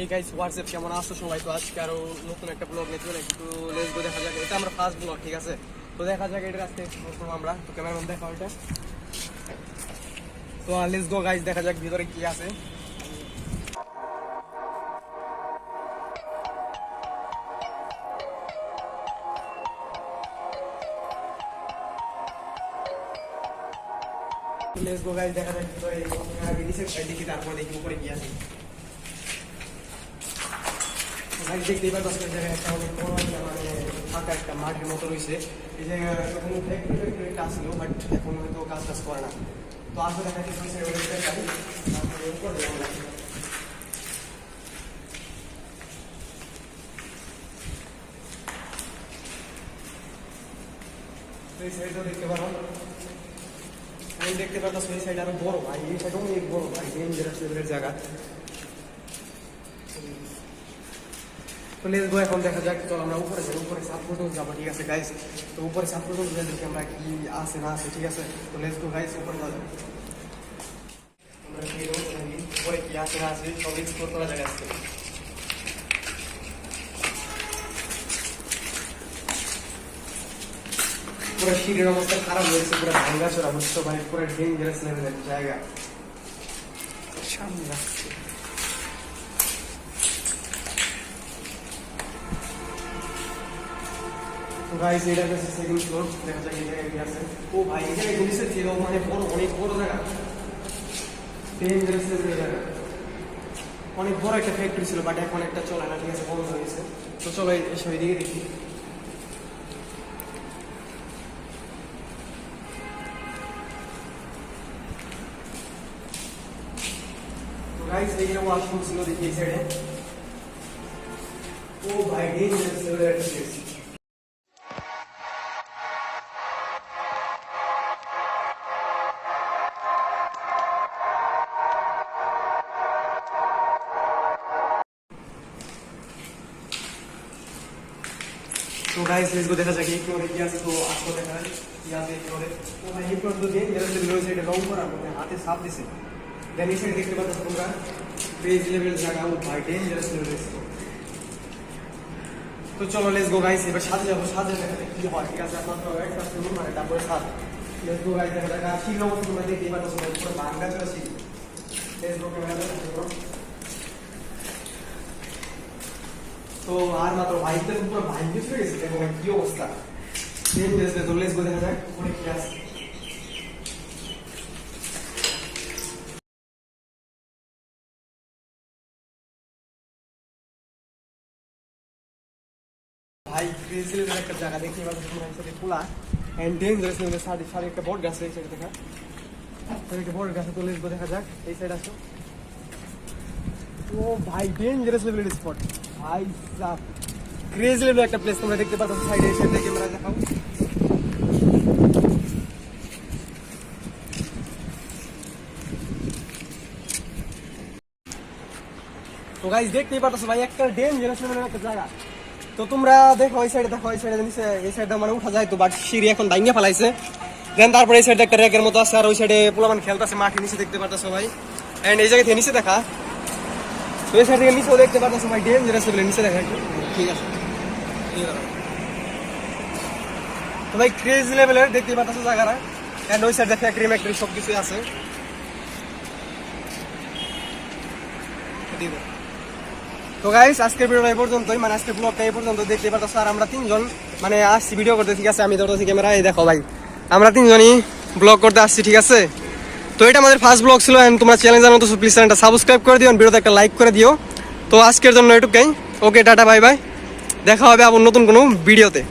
এই guys WhatsApp কেমন আছো? সবাই তো আজকে আরও নতুন একটা ব্লগ নিয়ে চলে একটু লেস দেখা যাক। এটা আমরা ফার্স্ট ব্লগ ঠিক আছে? তো দেখা যাক এটা আজকে করব আমরা। তো ক্যামেরাম্যান দেখা ওইটা। তো লেস গো গাইস দেখা যাক ভিতরে কি আছে। লেস গো গাইস দেখা যাক ভিতরে দেখি, তারপর দেখি উপরে কি আছে। ভাই দেখতেই পাচ্ছেন যে একটা অনেক বড় একটা মানে ফাঁকা একটা মাঠের মতো রয়েছে। এই জায়গায় কোনো ফ্যাক্টরি ফ্যাক্টরি একটা আসলো বাট এখন হয়তো কাজ টাজ করে না। তো আসলে দেখা যাচ্ছে দেখতে পারো। আমি দেখতে পাচ্ছি এই সাইড আরও বড় ভাই এই সাইড অনেক বড় ভাই ডেঞ্জারাস লেভেলের জায়গা। তো গো এখন দেখা যাক, চল আমরা উপরে যাই, উপরে সাত পর্যন্ত যাব, ঠিক আছে গাইস তো উপরে সাত পর্যন্ত যাই আমরা কি আছে না আছে, ঠিক আছে? তো লেটস গো গাইস উপরে আমরা কি আছে না আছে, সব এক্সপ্লোর করা পুরো সিঁড়ির অবস্থা খারাপ হয়েছে ভাই? পুরো ডেঞ্জারাস লেভেলের জায়গা। তো এটা হচ্ছে ও ভাই ছিল মানে বড়, অনেক বড় জায়গা। ডেঞ্জারাস জায়গা। অনেক বড় একটা ফ্যাক্টরি ছিল বাট এখন একটা চলে না, ঠিক আছে, বন্ধ হয়ে গেছে। তো চলো এসব এদিকে দেখি। গাইস এইখানে ওয়াশরুম ছিল দেখি, এই সাইডে ও ভাই ডেঞ্জারাস লেভেলের একটা তো গাইস লেটস গো দেখা যাক এই ফ্লোরে কি আছে তো আসো দেখা যাক কি আছে এই ফ্লোরে তো ভাই এই ফ্লোর যদি মেরে দিল রয়েছে এটা রং করা মানে হাতে সাপ দিছে দেন এই সাইড দেখতে পাচ্ছ তোমরা পেজ লেভেল জায়গা ও ভাই ডেঞ্জারাস লেভেল তো চলো লেটস গো গাইস এবার সাথে যাব, সাথে দেখা যাক কি হয়। ঠিক আছে মাত্র একটা ফ্লোর মানে তারপরে সাত লেটস গো গাইস দেখা যাক। আর শিল অবস্থা তোমরা দেখতেই পাচ্ছ পুরো ভাঙ্গা চলে লেটস গো ক্যামেরা তো আর মাত্র বাইকটা তো পুরো বাইক দিয়ে গেছে, দেখো কি অবস্থা। সেম ডেসে তো লেটস গো দেখা যাক ওখানে কি আছে। ভাই লেভেলের একটা জায়গা পাচ্ছি তোমরা একসাথে খোলা। এন্ড ডেঞ্জারাস লেভেলের সাইডে সাইডে একটা বড় গাছ সাইডে দেখা। সাইডে একটা বড় গাছ তো লেটস দেখা যাক। এই সাইড আসো। ও ভাই ডেঞ্জারাস লেভেলের স্পট ভাই একটা প্লেস তোমরা দেখতে তো ভাই, একটা একটা জায়গা। তো তোমরা দেখো, ওই সাইডে দেখো সাইডে এই সাইডে মানে উঠা যায় তো বাট সিঁড়ি এখন ভাঙ্গে ফেলাইছে। দেন তারপরে এই সাইডে একটা র্যাকের মতো আছে, আর ওই সাইডে পোলামান খেলতেছে মাঠে নিচে দেখতে পাচ্ছ ভাই। এন্ড এই জায়গা থেকে নিচে দেখা। তো এই সাইড থেকে নিচেও দেখতে ডেঞ্জারাস লেভেলের নিচে দেখা ঠিক আছে। তো ভাই ক্রেজ লেভেলের দেখতে পাচ্ছ জায়গাটা। এন্ড ওই সাইডে ফ্যাক্টরি ম্যাক্টরি সব কিছু আছে। তো গাইস আজকের ভিডিওটা এই পর্যন্তই। মানে আজকের ব্লগটা এই পর্যন্ত দেখতে পাচ্ছ আর আমরা তিনজন মানে আসছি ভিডিও করতে ঠিক আছে? আমি ধরতেছি ক্যামেরা এই দেখো ভাই। আমরা তিনজনই ব্লগ করতে আসছি ঠিক আছে? তো এটা আমাদের ফার্স্ট ব্লগ ছিল অ্যান্ড তোমরা চ্যানেল জানো তো প্লিজ চ্যানেলটা সাবস্ক্রাইব করে দিও ভিডিওতে একটা লাইক করে দিও। তো আজকের জন্য এটুকুই। ওকে টাটা বাই বাই দেখা হবে আবার নতুন কোনো ভিডিওতে